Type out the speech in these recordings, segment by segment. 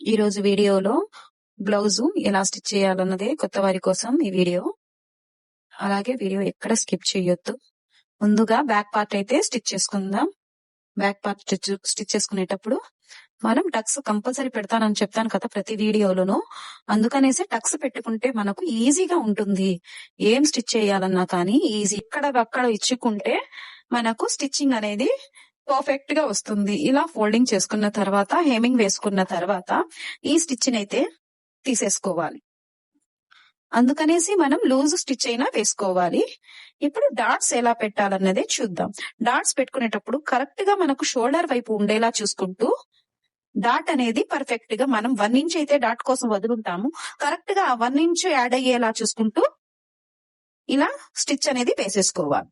ఈ రోజు వీడియోలో బ్లౌజ్ ఎలా స్టిచ్ చేయాలన్నదే కొత్త వారి కోసం ఈ వీడియో. అలాగే వీడియో ఎక్కడ స్కిప్ చేయొద్దు. ముందుగా బ్యాక్ పార్ట్ అయితే స్టిచ్ చేసుకుందాం. బ్యాక్ పార్ట్ స్టిచ్ స్టిచ్ చేసుకునేటప్పుడు మనం టక్స్ కంపల్సరీ పెడతానని చెప్తాను కదా ప్రతి వీడియోలోనూ. అందుకనేసి టక్స్ పెట్టుకుంటే మనకు ఈజీగా ఉంటుంది ఏం స్టిచ్ చేయాలన్నా కానీ ఈజీ ఇక్కడ అక్కడ ఇచ్చుకుంటే మనకు స్టిచ్చింగ్ అనేది పర్ఫెక్ట్గా వస్తుంది. ఇలా ఫోల్డింగ్ చేసుకున్న తర్వాత హేమింగ్ వేసుకున్న తర్వాత ఈ స్టిచ్ అయితే తీసేసుకోవాలి. అందుకనేసి మనం లూజ్ స్టిచ్ అయినా వేసుకోవాలి. ఇప్పుడు డాట్స్ ఎలా పెట్టాలన్నదే చూద్దాం. డాట్స్ పెట్టుకునేటప్పుడు కరెక్ట్గా మనకు షోల్డర్ వైపు ఉండేలా చూసుకుంటూ డాట్ అనేది పర్ఫెక్ట్గా మనం వన్ ఇంచ్ అయితే డాట్ కోసం వదులుంటాము కరెక్ట్గా వన్ ఇంచ్ యాడ్ అయ్యేలా చూసుకుంటూ ఇలా స్టిచ్ అనేది వేసేసుకోవాలి.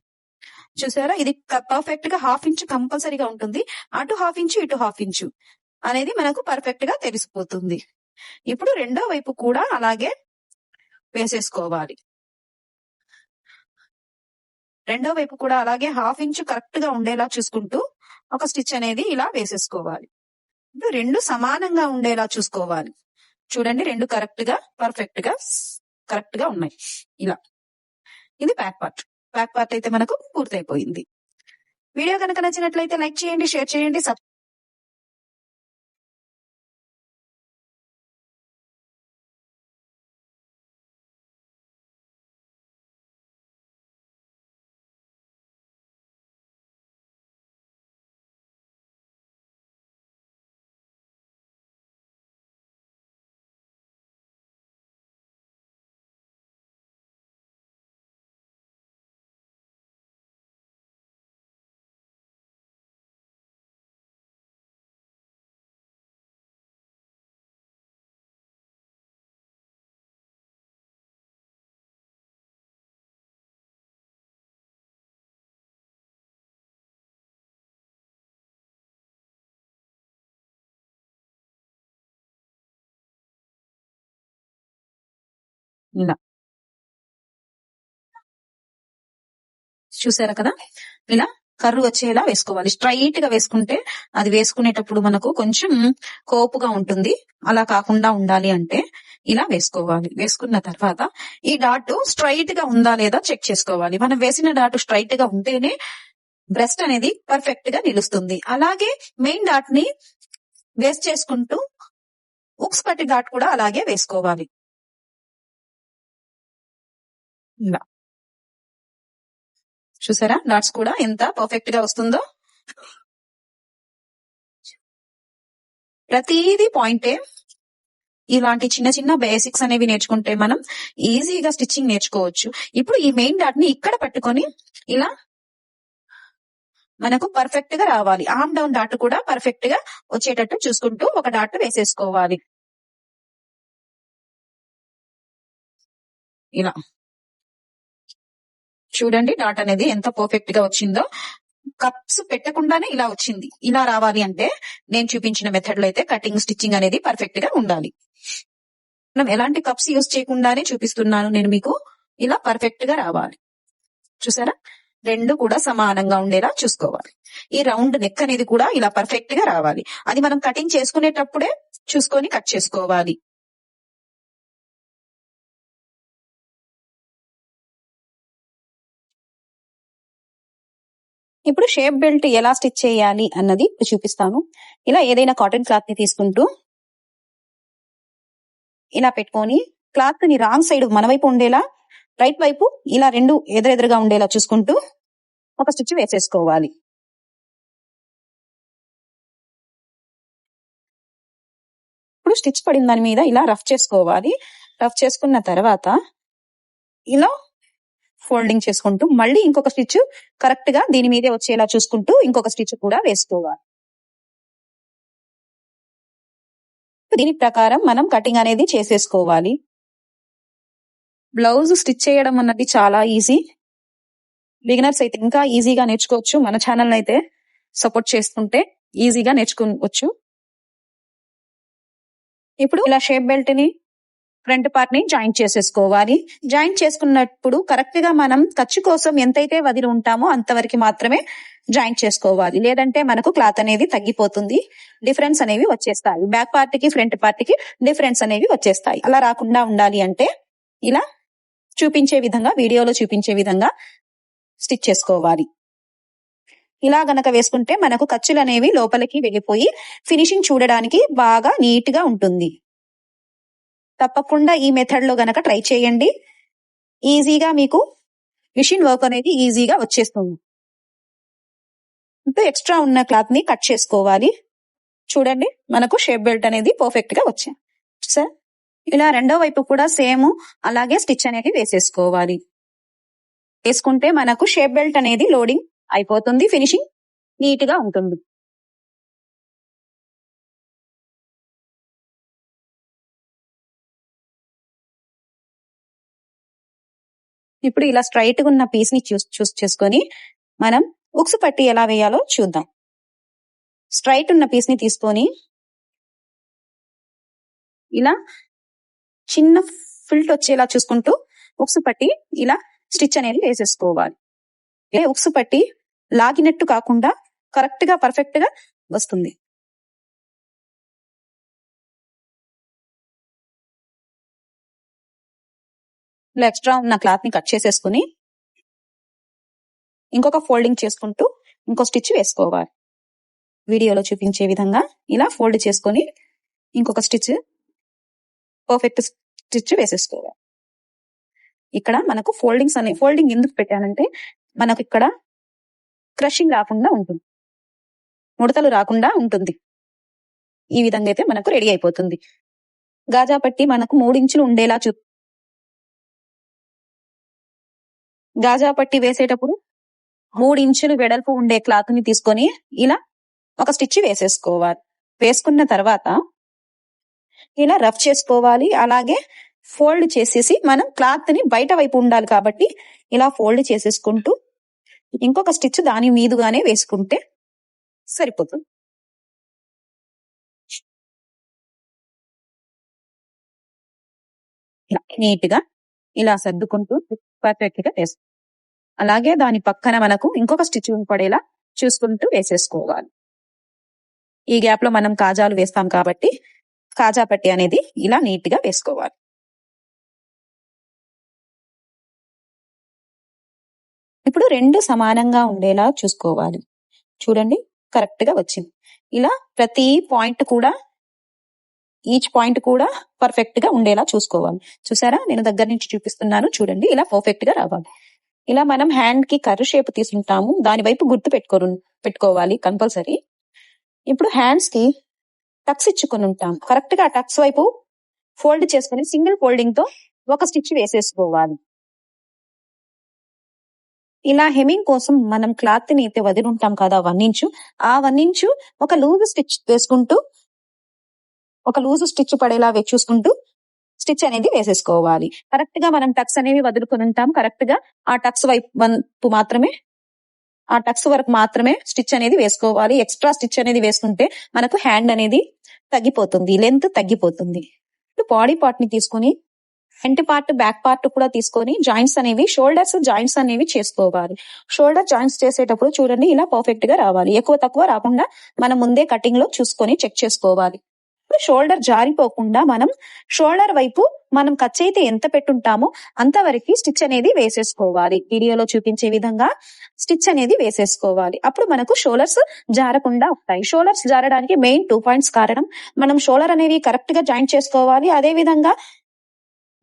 చూసారా? ఇది పర్ఫెక్ట్గా హాఫ్ ఇంచ్ కంపల్సరీగా ఉంటుంది. అటు హాఫ్ ఇంచు ఇటు హాఫ్ ఇంచు అనేది మనకు పర్ఫెక్ట్గా తెలిసిపోతుంది. ఇప్పుడు రెండో వైపు కూడా అలాగే వేసేసుకోవాలి. రెండో వైపు కూడా అలాగే హాఫ్ ఇంచు కరెక్ట్గా ఉండేలా చూసుకుంటూ ఒక స్టిచ్ అనేది ఇలా వేసేసుకోవాలి. ఇప్పుడు రెండు సమానంగా ఉండేలా చూసుకోవాలి. చూడండి రెండు కరెక్ట్గా పర్ఫెక్ట్గా కరెక్ట్గా ఉన్నాయి. ఇలా. ఇది బ్యాక్ పార్ట్ బ్యాక్ పార్ట్ అయితే మనకు పూర్తయిపోయింది. వీడియో కనుక నచ్చినట్లయితే లైక్ చేయండి షేర్ చేయండి ఇలా చూసారా కదా? ఇలా కర్రు వచ్చేలా వేసుకోవాలి. స్ట్రైట్గా వేసుకుంటే అది వేసుకునేటప్పుడు మనకు కొంచెం కోపుగా ఉంటుంది. అలా కాకుండా ఉండాలి అంటే ఇలా వేసుకోవాలి. వేసుకున్న తర్వాత ఈ డాట్ స్ట్రైట్గా ఉందా లేదా చెక్ చేసుకోవాలి. మనం వేసిన డాట్ స్ట్రైట్గా ఉంటేనే బ్రెస్ట్ అనేది పర్ఫెక్ట్గా నిలుస్తుంది. అలాగే మెయిన్ డాట్ని వేస్ట్ చేసుకుంటూ ఉక్స్ పట్టి డాట్ కూడా అలాగే వేసుకోవాలి. ఇలా చూసారా? డాట్స్ కూడా ఎంత పర్ఫెక్ట్గా వస్తుందో? ప్రతిదీ పాయింటే ఇలాంటి చిన్న చిన్న బేసిక్స్ అనేవి నేర్చుకుంటే మనం ఈజీగా స్టిచ్చింగ్ నేర్చుకోవచ్చు. ఇప్పుడు ఈ మెయిన్ డాట్ని ఇక్కడ పట్టుకొని ఇలా మనకు పర్ఫెక్ట్గా రావాలి. ఆమ్ డౌన్ డాట్ కూడా పర్ఫెక్ట్గా వచ్చేటట్టు చూసుకుంటూ ఒక డాట్ వేసేసుకోవాలి. ఇలా. చూడండి డాట్ అనేది ఎంత పర్ఫెక్ట్గా వచ్చిందో. కప్స్ పెట్టకుండానే ఇలా వచ్చింది. ఇలా రావాలి అంటే నేను చూపించిన మెథడ్లో అయితే కటింగ్ స్టిచ్చింగ్ అనేది పర్ఫెక్ట్గా ఉండాలి. మనం ఎలాంటి కప్స్ యూజ్ చేయకుండానే చూపిస్తున్నాను. నేను మీకు ఇలా పర్ఫెక్ట్గా రావాలి. చూసారా? రెండు కూడా సమానంగా ఉండేలా చూసుకోవాలి. ఈ రౌండ్ నెక్ అనేది కూడా ఇలా పర్ఫెక్ట్గా రావాలి. అది మనం కటింగ్ చేసుకునేటప్పుడే చూసుకొని కట్ చేసుకోవాలి. ఇప్పుడు షేప్ బెల్ట్ ఎలా స్టిచ్ చేయాలి అన్నది చూపిస్తాను. ఇలా ఏదైనా కాటన్ క్లాత్ని తీసుకుంటూ ఇలా పెట్టుకొని క్లాత్ని రాంగ్ సైడ్ మన వైపు ఉండేలా రైట్ వైపు ఇలా రెండు ఎదురెదురుగా ఉండేలా చూసుకుంటూ ఒక స్టిచ్ వేసేసుకోవాలి. ఇప్పుడు స్టిచ్ పడిన దాని మీద ఇలా రఫ్ చేసుకోవాలి. రఫ్ చేసుకున్న తర్వాత ఇలా ఫోల్డింగ్ చేసుకుంటూ మళ్ళీ ఇంకొక స్టిచ్ కరెక్ట్గా దీని మీదే వచ్చేలా చూసుకుంటూ ఇంకొక స్టిచ్ కూడా వేసుకోవాలి. దీని ప్రకారం మనం కటింగ్ అనేది చేసేసుకోవాలి. బ్లౌజ్ స్టిచ్ చేయడం అన్నది చాలా ఈజీ. బిగినర్స్ అయితే ఇంకా ఈజీగా నేర్చుకోవచ్చు. మన ఛానల్ అయితే సపోర్ట్ చేసుకుంటే ఈజీగా నేర్చుకోవచ్చు. ఇప్పుడు ఇలా షేప్ బెల్ట్ని ఫ్రంట్ పార్ట్ని జాయింట్ చేసేసుకోవాలి. జాయింట్ చేసుకున్నప్పుడు కరెక్ట్గా మనం ఖర్చు కోసం ఎంతైతే వదిలి ఉంటామో అంతవరకు మాత్రమే జాయింట్ చేసుకోవాలి. లేదంటే మనకు క్లాత్ అనేది తగ్గిపోతుంది. డిఫరెన్స్ అనేవి వచ్చేస్తాయి. బ్యాక్ పార్ట్కి ఫ్రంట్ పార్ట్కి డిఫరెన్స్ అనేవి వచ్చేస్తాయి. అలా రాకుండా ఉండాలి అంటే ఇలా చూపించే విధంగా వీడియోలో చూపించే విధంగా స్టిచ్ చేసుకోవాలి. ఇలా గనక వేసుకుంటే మనకు ఖర్చులు అనేవి లోపలికి వెళ్ళిపోయి ఫినిషింగ్ చూడడానికి బాగా నీట్గా ఉంటుంది. తప్పకుండా ఈ మెథడ్లో గనక ట్రై చేయండి. ఈజీగా మీకు మిషన్ వర్క్ అనేది ఈజీగా వచ్చేస్తుంది. ఇప్పుడు ఎక్స్ట్రా ఉన్న క్లాత్ని కట్ చేసుకోవాలి. చూడండి మనకు షేప్ బెల్ట్ అనేది పర్ఫెక్ట్గా వచ్చాయి సార్? ఇలా రెండో వైపు కూడా సేమ్ అలాగే స్టిచ్ అనేది వేసేసుకోవాలి. వేసుకుంటే మనకు షేప్ బెల్ట్ అనేది లోడింగ్ అయిపోతుంది ఫినిషింగ్ నీట్గా ఉంటుంది. ఇప్పుడు ఇలా స్ట్రైట్గా ఉన్న పీస్ని చూస్ చూస్ చేసుకొని మనం ఉక్స్ పట్టి ఎలా వేయాలో చూద్దాం. స్ట్రైట్ ఉన్న పీస్ని తీసుకొని ఇలా చిన్న ఫిల్ట్ వచ్చేలా చూసుకుంటూ ఉక్స్ పట్టి ఇలా స్టిచ్ అనేది వేసేసుకోవాలి. ఉక్స్ పట్టి లాగినట్టు కాకుండా కరెక్ట్గా పర్ఫెక్ట్గా వస్తుంది. ఇలా ఎక్స్ట్రా ఉన్న క్లాత్ని కట్ చేసేసుకుని ఇంకొక ఫోల్డింగ్ చేసుకుంటూ ఇంకో స్టిచ్ వేసుకోవాలి. వీడియోలో చూపించే విధంగా ఇలా ఫోల్డ్ చేసుకొని ఇంకొక స్టిచ్ పర్ఫెక్ట్ స్టిచ్ వేసేసుకోవాలి. ఇక్కడ మనకు ఫోల్డింగ్స్ అనే ఫోల్డింగ్ ఎందుకు పెట్టానంటే మనకు ఇక్కడ క్రషింగ్ రాకుండా ఉంటుంది. ముడతలు రాకుండా ఉంటుంది. ఈ విధంగా అయితే మనకు రెడీ అయిపోతుంది. గాజా పట్టి మనకు మూడించులు ఉండేలా చూ గాజా పట్టి వేసేటప్పుడు మూడు ఇంచులు వెడల్పు ఉండే క్లాత్ని తీసుకొని ఇలా ఒక స్టిచ్ వేసేసుకోవాలి. వేసుకున్న తర్వాత ఇలా రఫ్ చేసుకోవాలి. అలాగే ఫోల్డ్ చేసేసి మనం క్లాత్ని బయట వైపు ఉండాలి కాబట్టి ఇలా ఫోల్డ్ చేసేసుకుంటూ ఇంకొక స్టిచ్ దాని మీదుగానే వేసుకుంటే సరిపోతుంది. ఇలా నీట్గా ఇలా సర్దుకుంటూ పర్ఫెక్ట్గా అలాగే దాని పక్కన మనకు ఇంకొక స్టిచ్ పడేలా చూసుకుంటూ వేసేసుకోవాలి. ఈ గ్యాప్లో మనం కాజాలు వేస్తాం కాబట్టి కాజా పట్టి అనేది ఇలా నీట్గా వేసుకోవాలి. ఇప్పుడు రెండు సమానంగా ఉండేలా చూసుకోవాలి. చూడండి కరెక్ట్గా వచ్చింది. ఇలా ప్రతి పాయింట్ కూడా ఈచ్ పాయింట్ కూడా పర్ఫెక్ట్గా ఉండేలా చూసుకోవాలి. చూసారా? నేను దగ్గర నుంచి చూపిస్తున్నాను. చూడండి ఇలా పర్ఫెక్ట్గా రావాలి. ఇలా మనం హ్యాండ్కి కర్రీ షేప్ తీసుకుంటాము. దాని వైపు గుర్తు పెట్టుకో పెట్టుకోవాలి కంపల్సరీ ఇప్పుడు హ్యాండ్స్కి టక్స్ ఇచ్చుకొని ఉంటాం. కరెక్ట్గా టక్స్ వైపు ఫోల్డ్ చేసుకుని సింగిల్ ఫోల్డింగ్తో ఒక స్టిచ్ వేసేసుకోవాలి. ఇలా హెమింగ్ కోసం మనం క్లాత్ని అయితే వదిలి ఉంటాం కదా వన్ ఇంచు ఆ వన్ ఇంచు ఒక లూజ్ స్టిచ్ వేసుకుంటూ ఒక లూజ్ స్టిచ్ పడేలా చూసుకుంటూ స్టిచ్ అనేది వేసేసుకోవాలి. కరెక్ట్గా మనం టక్స్ అనేవి వదులుకొని ఉంటాం. కరెక్ట్గా ఆ టక్స్ వైపు మాత్రమే ఆ టక్స్ వరకు మాత్రమే స్టిచ్ అనేది వేసుకోవాలి. ఎక్స్ట్రా స్టిచ్ అనేది వేసుకుంటే మనకు హ్యాండ్ అనేది తగ్గిపోతుంది. లెంత్ తగ్గిపోతుంది. ఇప్పుడు బాడీ పార్ట్ని తీసుకొని ఫ్రంట్ పార్ట్ బ్యాక్ పార్ట్ కూడా తీసుకొని జాయింట్స్ అనేవి షోల్డర్స్ జాయింట్స్ అనేవి చేసుకోవాలి. షోల్డర్ జాయింట్స్ చేసేటప్పుడు చూడండి ఇలా పర్ఫెక్ట్గా రావాలి. ఎక్కువ తక్కువ రాకుండా మనం ముందే కటింగ్లో చూసుకొని చెక్ చేసుకోవాలి. ఇప్పుడు షోల్డర్ జారిపోకుండా మనం షోల్డర్ వైపు మనం ఖర్చు అయితే ఎంత పెట్టుంటామో అంతవరకు స్టిచ్ అనేది వేసేసుకోవాలి. వీడియోలో చూపించే విధంగా స్టిచ్ అనేది వేసేసుకోవాలి. అప్పుడు మనకు షోలర్స్ జారకుండా ఉంటాయి. షోలర్స్ జారడానికి మెయిన్ టూ పాయింట్స్ కారణం మనం షోలర్ అనేవి కరెక్ట్గా జాయింట్ చేసుకోవాలి. అదే విధంగా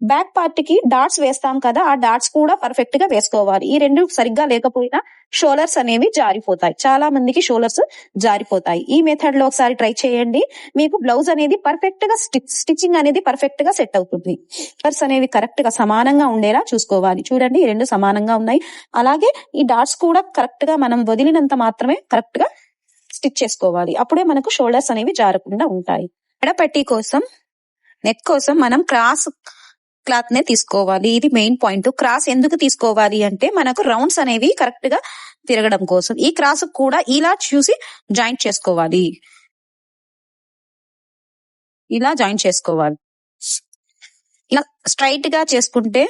బ్యాక్ పార్ట్కి డాట్స్ వేస్తాం కదా ఆ డాట్స్ కూడా పర్ఫెక్ట్గా వేసుకోవాలి. ఈ రెండు సరిగ్గా లేకపోయినా షోలర్స్ అనేవి జారిపోతాయి. చాలా మందికి షోలర్స్ జారిపోతాయి. ఈ మెథడ్లో ఒకసారి ట్రై చేయండి. మీకు బ్లౌజ్ అనేది పర్ఫెక్ట్గా స్టిచ్చింగ్ అనేది పర్ఫెక్ట్గా సెట్ అవుతుంది. కలర్స్ అనేవి కరెక్ట్గా సమానంగా ఉండేలా చూసుకోవాలి. చూడండి ఈ రెండు సమానంగా ఉన్నాయి. అలాగే ఈ డాట్స్ కూడా కరెక్ట్గా మనం వదిలినంత మాత్రమే కరెక్ట్గా స్టిచ్ చేసుకోవాలి. అప్పుడే మనకు షోల్డర్స్ అనేవి జారకుండా ఉంటాయి. ఎడపట్టి కోసం నెక్ కోసం మనం క్రాస్ క్లాత్ నే తీసుకోవాలి. ఇది మెయిన్ పాయింట్. క్రాస్ ఎందుకు తీసుకోవాలి అంటే మనకు రౌండ్స్ అనేవి కరెక్ట్గా తిరగడం కోసం. ఈ క్రాస్ కూడా ఇలా చూసి జాయింట్ చేసుకోవాలి. ఇలా జాయింట్ చేసుకోవాలి. ఇలా స్ట్రైట్గా చేసుకుంటే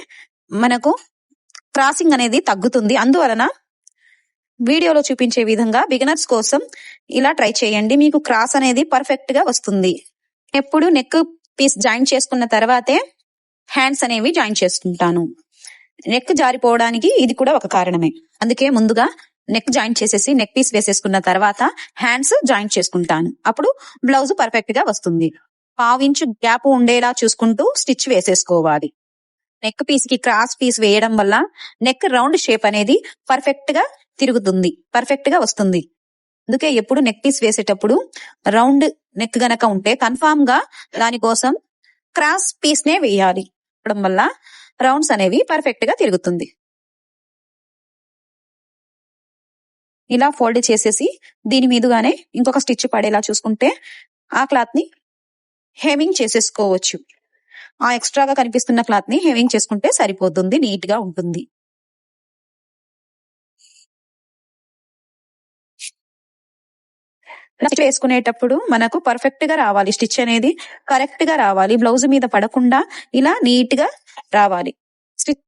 మనకు క్రాసింగ్ అనేది తగ్గుతుంది. అందువలన వీడియోలో చూపించే విధంగా బిగినర్స్ కోసం ఇలా ట్రై చేయండి. మీకు క్రాస్ అనేది పర్ఫెక్ట్గా వస్తుంది. ఎప్పుడు నెక్ పీస్ జాయిన్ చేసుకున్న తర్వాతే హ్యాండ్స్ అనేవి జాయిన్ చేసుకుంటాను నెక్ జారిపోవడానికి ఇది కూడా ఒక కారణమే. అందుకే ముందుగా నెక్ జాయిన్ చేసేసి నెక్ పీస్ వేసేసుకున్న తర్వాత హ్యాండ్స్ జాయిన్ చేసుకుంటాను. అప్పుడు బ్లౌజ్ పర్ఫెక్ట్గా వస్తుంది. పావించు గ్యాప్ ఉండేలా చూసుకుంటూ స్టిచ్ వేసేసుకోవాలి. నెక్ పీస్కి క్రాస్ పీస్ వేయడం వల్ల నెక్ రౌండ్ షేప్ అనేది పర్ఫెక్ట్గా తిరుగుతుంది. పర్ఫెక్ట్గా వస్తుంది. అందుకే ఎప్పుడు నెక్ పీస్ వేసేటప్పుడు రౌండ్ నెక్ గనక ఉంటే కన్ఫామ్గా దానికోసం క్రాస్ పీస్ నే వేయాలి. అవడం వల్ల రౌండ్స్ అనేవి పర్ఫెక్ట్గా తిరుగుతుంది. ఇలా ఫోల్డ్ చేసేసి దీని మీదుగానే ఇంకొక స్టిచ్ పడేలా చూసుకుంటే ఆ క్లాత్ని హెమింగ్ చేసేసుకోవచ్చు. ఆ ఎక్స్ట్రాగా కనిపిస్తున్న క్లాత్ని హెమింగ్ చేసుకుంటే సరిపోతుంది నీట్గా ఉంటుంది. స్టిచ్ వేసుకునేటప్పుడు మనకు పర్ఫెక్ట్గా రావాలి. స్టిచ్ అనేది కరెక్ట్గా రావాలి. బ్లౌజ్ మీద పడకుండా ఇలా నీట్గా రావాలి. స్టిచ్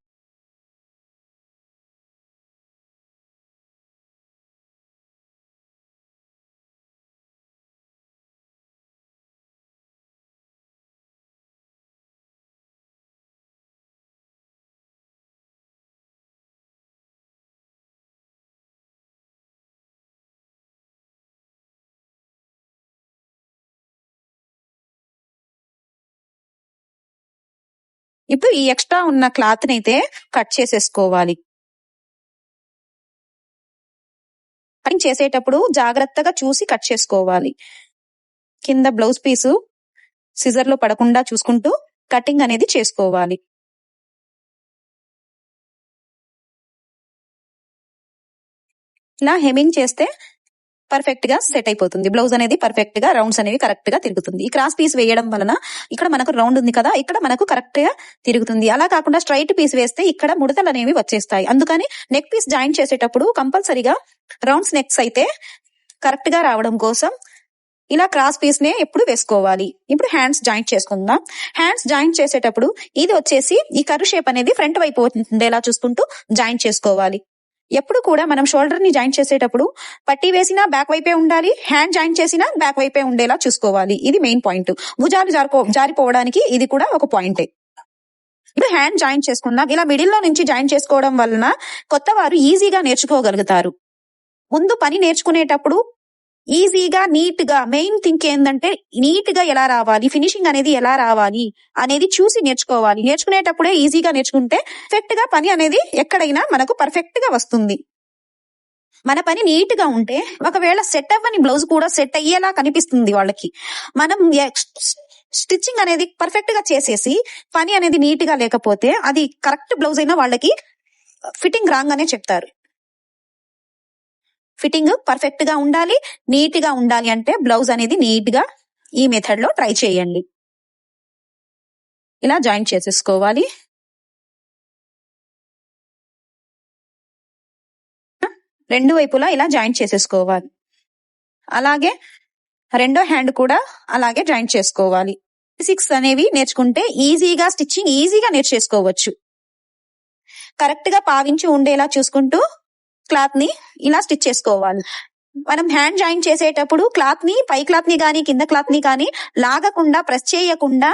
ఇప్పుడు ఈ ఎక్స్ట్రా ఉన్న క్లాత్ అయితే కట్ చేసేసుకోవాలి. కటింగ్ చేసేటప్పుడు జాగ్రత్తగా చూసి కట్ చేసుకోవాలి. కింద బ్లౌజ్ పీసు సిజర్లో పడకుండా చూసుకుంటూ కటింగ్ అనేది చేసుకోవాలి. ఇలా హెమింగ్ చేస్తే పర్ఫెక్ట్గా సెట్ అయిపోతుంది. బ్లౌజ్ అనేది పర్ఫెక్ట్గా రౌండ్స్ అనేవి కరెక్ట్గా తిరుగుతుంది. ఈ క్రాస్ పీస్ వేయడం వలన ఇక్కడ మనకు రౌండ్ ఉంది కదా ఇక్కడ మనకు కరెక్ట్గా తిరుగుతుంది. అలా కాకుండా స్ట్రైట్ పీస్ వేస్తే ఇక్కడ ముడతలు అనేవి వచ్చేస్తాయి. అందుకని నెక్ పీస్ జాయిన్ చేసేటప్పుడు కంపల్సరీగా రౌండ్స్ నెక్స్ అయితే కరెక్ట్గా రావడం కోసం ఇలా క్రాస్ పీస్ నే ఎప్పుడు వేసుకోవాలి. ఇప్పుడు హ్యాండ్స్ జాయింట్ చేసుకుందాం. హ్యాండ్స్ జాయింట్ చేసేటప్పుడు ఇది వచ్చేసి ఈ కర్వ్ షేప్ అనేది ఫ్రంట్ వైపు ఉండేలా చూసుకుంటూ జాయింట్ చేసుకోవాలి. ఎప్పుడు కూడా మనం షోల్డర్ని జాయింట్ చేసేటప్పుడు పట్టి వేసినా బ్యాక్ వైపే ఉండాలి హ్యాండ్ జాయింట్ చేసినా బ్యాక్ వైపే ఉండేలా చూసుకోవాలి. ఇది మెయిన్ పాయింట్ భుజాలు జారిపో జారిపోవడానికి ఇది కూడా ఒక పాయింటే ఇప్పుడు హ్యాండ్ జాయింట్ చేసుకుందాం. ఇలా మిడిల్లో నుంచి జాయింట్ చేసుకోవడం వలన కొత్త వారు ఈజీగా నేర్చుకోగలుగుతారు. ముందు పని నేర్చుకునేటప్పుడు ఈజీగా నీట్గా మెయిన్ థింక్ ఏంటంటే నీట్గా ఎలా రావాలి ఫినిషింగ్ అనేది ఎలా రావాలి అనేది చూసి నేర్చుకోవాలి. నేర్చుకునేటప్పుడే ఈజీగా నేర్చుకుంటే పర్ఫెక్ట్గా పని అనేది ఎక్కడైనా మనకు పర్ఫెక్ట్గా వస్తుంది. మన పని నీట్గా ఉంటే ఒకవేళ సెట్ అవ్వని బ్లౌజ్ కూడా సెట్ అయ్యేలా కనిపిస్తుంది వాళ్ళకి. మనం స్టిచ్చింగ్ అనేది పర్ఫెక్ట్గా చేసేసి పని అనేది నీట్గా లేకపోతే అది కరెక్ట్ బ్లౌజ్ అయినా వాళ్ళకి ఫిట్టింగ్ రాంగ్ అనే చెప్తారు. ఫిట్టింగ్ పర్ఫెక్ట్గా ఉండాలి. నీట్గా ఉండాలి అంటే బ్లౌజ్ అనేది నీట్గా ఈ మెథడ్లో ట్రై చేయండి. ఇలా జాయిన్ చేసేసుకోవాలి. రెండు వైపులా ఇలా జాయిన్ చేసేసుకోవాలి. అలాగే రెండో హ్యాండ్ కూడా అలాగే జాయిన్ చేసుకోవాలి. సిక్స్ అనేవి నేర్చుకుంటే ఈజీగా స్టిచ్చింగ్ ఈజీగా నేర్చేసుకోవచ్చు. కరెక్ట్గా పావించి ఉండేలా చూసుకుంటూ క్లాత్ని ఇలా స్టిచ్ చేసుకోవాలి. మనం హ్యాండ్ జాయిన్ చేసేటప్పుడు క్లాత్ని పై క్లాత్ని కానీ కింద క్లాత్ని కానీ లాగకుండా ప్రెస్ చేయకుండా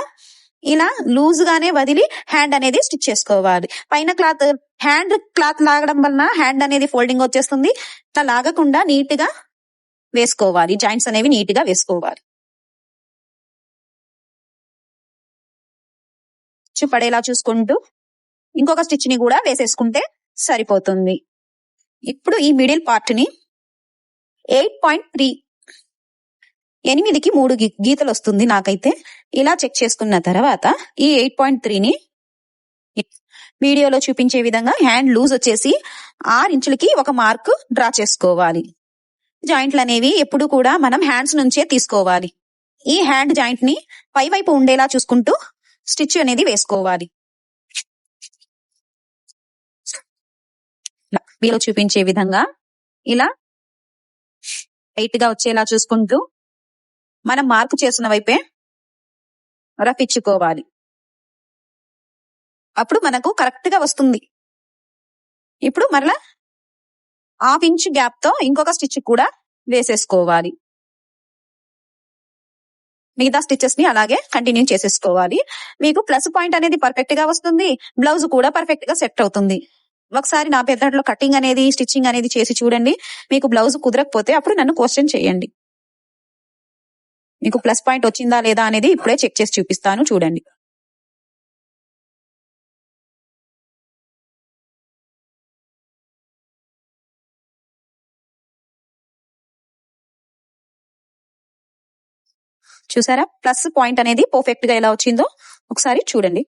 ఇలా లూజ్ గానే వదిలి హ్యాండ్ అనేది స్టిచ్ చేసుకోవాలి. పైన క్లాత్ హ్యాండ్ క్లాత్ లాగడం వలన హ్యాండ్ అనేది ఫోల్డింగ్ వచ్చేస్తుంది. ఇట్లా లాగకుండా నీట్గా వేసుకోవాలి. జాయింట్స్ అనేవి నీట్గా వేసుకోవాలి. పడేలా చూసుకుంటూ ఇంకొక స్టిచ్ని కూడా వేసేసుకుంటే సరిపోతుంది. ఇప్పుడు ఈ మిడిల్ పార్ట్ని ఎయిట్ పాయింట్ త్రీ ఎనిమిదికి మూడు గీతలు వస్తుంది నాకైతే. ఇలా చెక్ చేసుకున్న తర్వాత ఈ ఎయిట్ పాయింట్ త్రీని వీడియోలో చూపించే విధంగా హ్యాండ్ లూజ్ వచ్చేసి ఆరు ఇంచులకి ఒక మార్క్ డ్రా చేసుకోవాలి. జాయింట్లు అనేవి ఎప్పుడు కూడా మనం హ్యాండ్స్ నుంచే తీసుకోవాలి. ఈ హ్యాండ్ జాయింట్ని పై వైపు ఉండేలా చూసుకుంటూ స్టిచ్ అనేది వేసుకోవాలి. వీడియో చూపించే విధంగా ఇలా ఎయిట్గా వచ్చేలా చూసుకుంటూ మనం మార్పు చేసిన వైపే రఫిచ్చుకోవాలి అప్పుడు మనకు కరెక్ట్గా వస్తుంది. ఇప్పుడు మరలా హాఫ్ ఇంచ్ గ్యాప్తో ఇంకొక స్టిచ్ కూడా వేసేసుకోవాలి. మిగతా స్టిచెస్ని అలాగే కంటిన్యూ చేసేసుకోవాలి. మీకు ప్లస్ పాయింట్ అనేది పర్ఫెక్ట్గా వస్తుంది. బ్లౌజ్ కూడా పర్ఫెక్ట్గా సెట్ అవుతుంది. ఒకసారి నా పెద్దలో కటింగ్ అనేది స్టిచ్చింగ్ అనేది చేసి చూడండి. మీకు బ్లౌజ్ కుదరకపోతే అప్పుడు నన్ను క్వశ్చన్ చేయండి. మీకు ప్లస్ పాయింట్ వచ్చిందా లేదా అనేది ఇప్పుడే చెక్ చేసి చూపిస్తాను చూడండి. చూసారా? ప్లస్ పాయింట్ అనేది పర్ఫెక్ట్గా ఎలా వచ్చిందో ఒకసారి చూడండి.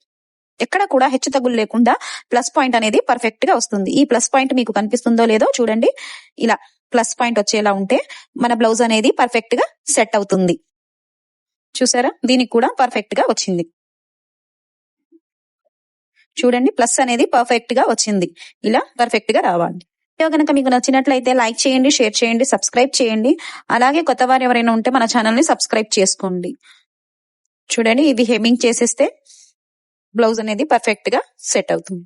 ఎక్కడ కూడా హెచ్చు తగ్గులు లేకుండా ప్లస్ పాయింట్ అనేది పర్ఫెక్ట్గా వస్తుంది. ఈ ప్లస్ పాయింట్ మీకు కనిపిస్తుందో లేదో చూడండి. ఇలా ప్లస్ పాయింట్ వచ్చేలా ఉంటే మన బ్లౌజ్ అనేది పర్ఫెక్ట్గా సెట్ అవుతుంది. చూసారా? దీనికి కూడా పర్ఫెక్ట్గా వచ్చింది. చూడండి ప్లస్ అనేది పర్ఫెక్ట్గా వచ్చింది. ఇలా పర్ఫెక్ట్గా రావాలి. వీడియో కనుక మీకు నచ్చినట్లయితే లైక్ చేయండి షేర్ చేయండి సబ్స్క్రైబ్ చేయండి. అలాగే కొత్త వారు ఎవరైనా ఉంటే మన ఛానల్ని సబ్స్క్రైబ్ చేసుకోండి. చూడండి ఇది హెమింగ్ చేసేస్తే బ్లౌజ్ అనేది పర్ఫెక్ట్గా సెట్ అవుతుంది.